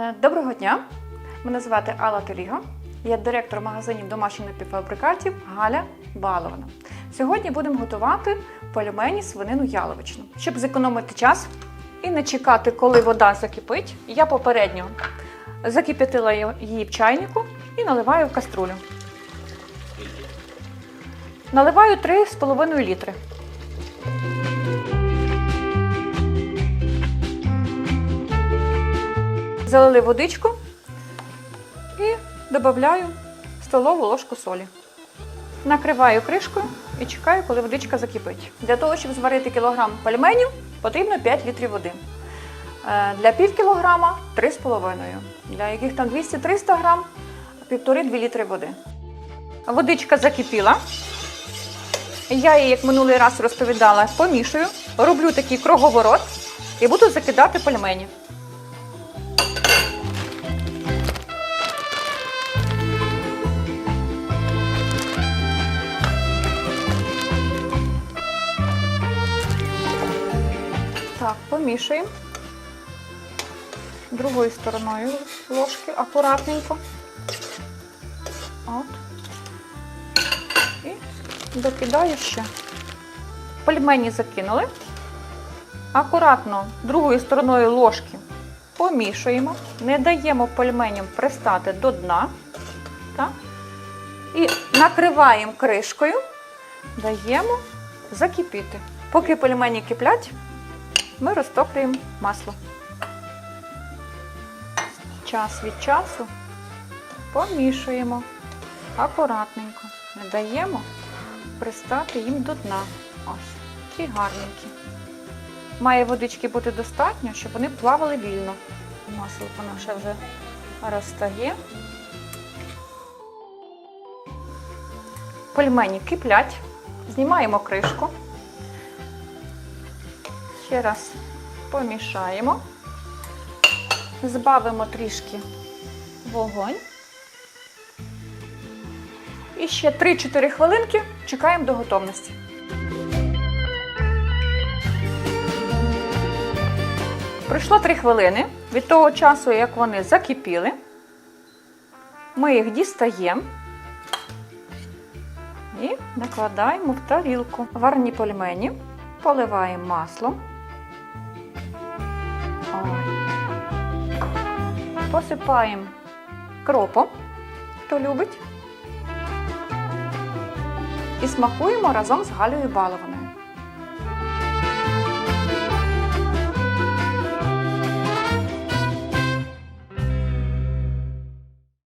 Е, Доброго дня! Мене звати Алла Торіга. Я директор магазинів домашніх напівфабрикатів Галя Балована. Сьогодні будемо готувати пельмені свинину яловичну. Щоб зекономити час і не чекати, коли вода закипить, я попередньо закип'ятила її в чайнику і наливаю в каструлю. Наливаю 3,5 літри. Залили водичку і додаю столову ложку солі. Накриваю кришкою і чекаю, коли водичка закипить. Для того, щоб зварити кілограм пельменів, потрібно 5 літрів води. Е, Для пів кілограма 3,5. Для яких там 200-300 грам 1,5-2 літри води. Водичка закипіла. Я її, як минулий раз розповідала, помішую, роблю такий круговорот і буду закидати пельмені. Так, помішуємо. Другою стороною ложки акуратненько. От. І докидаю ще. Пельмені закинули. Акуратно другою стороною ложки помішуємо. Не даємо пельменям пристати до дна. Так? І накриваємо кришкою, даємо закипіти. Поки пельмені киплять, ми розтоплюємо масло. Час від часу помішуємо акуратненько. Не даємо пристати їм до дна. Ось, такі гарненькі. Має водички бути достатньо, щоб вони плавали вільно. Масло наше вже розтає. Пельмені киплять. Знімаємо кришку. Ще раз помішаємо, збавимо трішки вогонь. І ще 3-4 хвилинки чекаємо до готовності. Пройшло 3 хвилини від того часу, як вони закипіли. Ми їх дістаємо і накладаємо в тарілку. Варні пельмені поливаємо маслом. Посипаємо кропом, хто любить. І смакуємо разом з Галею Балованою.